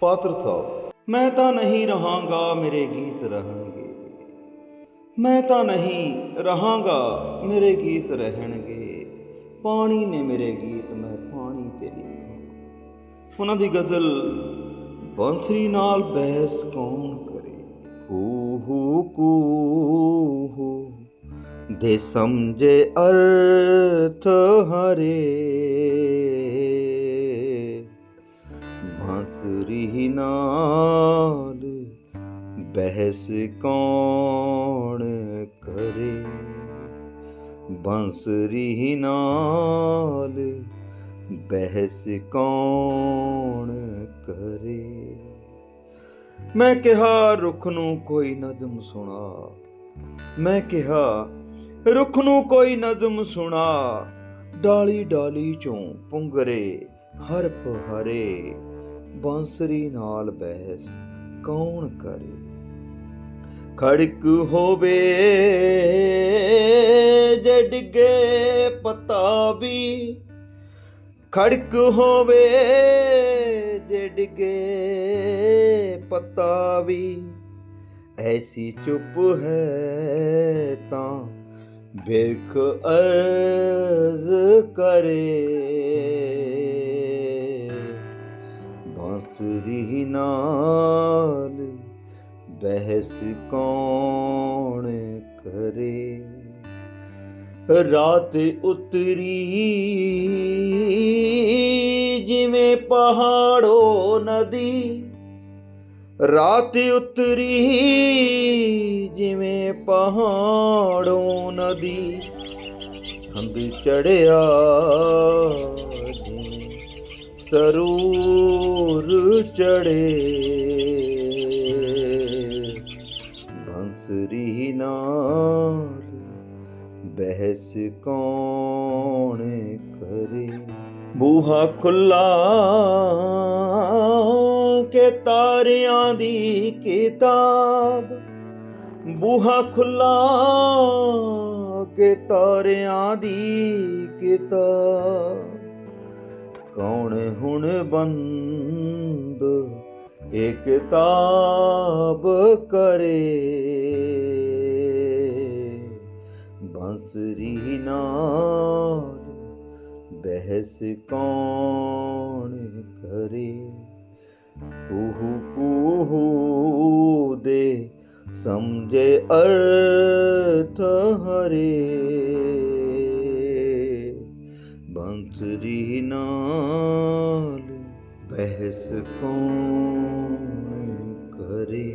ਪਾਤਰ ਸਾਹਿਬ, ਮੈਂ ਤਾਂ ਨਹੀਂ ਰਹਾਂਗਾ ਮੇਰੇ ਗੀਤ ਰਹਿਣਗੇ। ਮੈਂ ਤਾਂ ਨਹੀਂ ਰਹਾਂਗਾ ਮੇਰੇ ਗੀਤ ਰਹਿਣਗੇ। ਪਾਣੀ ਨੇ ਮੇਰੇ ਗੀਤ, ਮੈਂ ਪਾਣੀ ਤੇ ਲਿਖਾਂ। ਉਹਨਾਂ ਦੀ ਗਜ਼ਲ, ਬੰਸਰੀ ਨਾਲ ਬਹਿਸ ਕੌਣ ਕਰੇ? ਕੂਹੂ ਕੂਹੂ, ਦੇ ਸਮਝੇ ਅਰਥ ਹਰੇ। ਬਾਂਸਰੀ ਨਾਲ, ਬਹਿਸ ਕੌਣ ਕਰੇ? ਬਾਂਸੁਰੀ ਨਾਲ, ਬਹਿਸ ਕੌਣ ਕਰੇ? ਮੈਂ ਕਿਹਾ, ਰੁੱਖ ਨੂੰ ਕੋਈ ਨਜ਼ਮ ਸੁਣਾ। ਮੈਂ ਕਿਹਾ, ਰੁੱਖ ਨੂੰ ਕੋਈ ਨਜ਼ਮ ਸੁਣਾ। ਡਾਲੀ ਡਾਲੀ ਚੋਂ ਪੁੰਗਰੇ ਹਰਫ ਹਰੇ। ਬਾਂਸਰੀ ਨਾਲ ਬਹਿਸ ਕੌਣ ਕਰੇ? ਖੜਕ ਹੋਵੇ ਜੇ ਡਿੱਗੇ ਪਤਾ ਵੀ। ਖੜਕ ਹੋਵੇ ਜੇ ਡਿੱਗੇ ਪਤਾ ਵੀ। ਐਸੀ ਚੁੱਪ ਹੈ ਤਾਂ ਬਿਰਖ ਅਰਜ਼ ਕਰੇ। ਬਾਂਸੁਰੀ ਨਾਲ ਬਹਿਸ ਕੌਣ ਕਰੇ? ਰਾਤ ਉਤਰੀ ਜਿਵੇਂ ਪਹਾੜੋ ਨਦੀ। ਰਾਤ ਉਤਰੀ ਜਿਵੇਂ ਪਹਾੜੋ ਨਦੀ। ਛੰਦ ਚੜਿਆ ਸਰੂ ਸਰੂਰ ਚੜੇ। ਬੰਸਰੀ ਨਾਲ ਬਹਿਸ ਕੌਣ ਕਰੇ? ਬੂਹਾ ਖੁੱਲਾ ਕੇ ਤਾਰਿਆਂ ਦੀ ਕਿਤਾਬ। ਬੂਹਾ ਖੁੱਲਾ ਕੇ ਤਾਰਿਆਂ ਦੀ ਕਿਤਾਬ। ਕੌਣ ਹੁਣ ਬੰਦ? ਇਹ ਕਿਤਾਬ ਕਰੇ। ਬੰਸਰੀ ਨਾਲ ਬਹਿਸ ਕੌਣ ਕਰੇ? ਕੂਹੂ ਕੂਹੂ ਦੇ ਸਮਝੇ ਅਰਥ ਹਰੇ। बहस कौन करे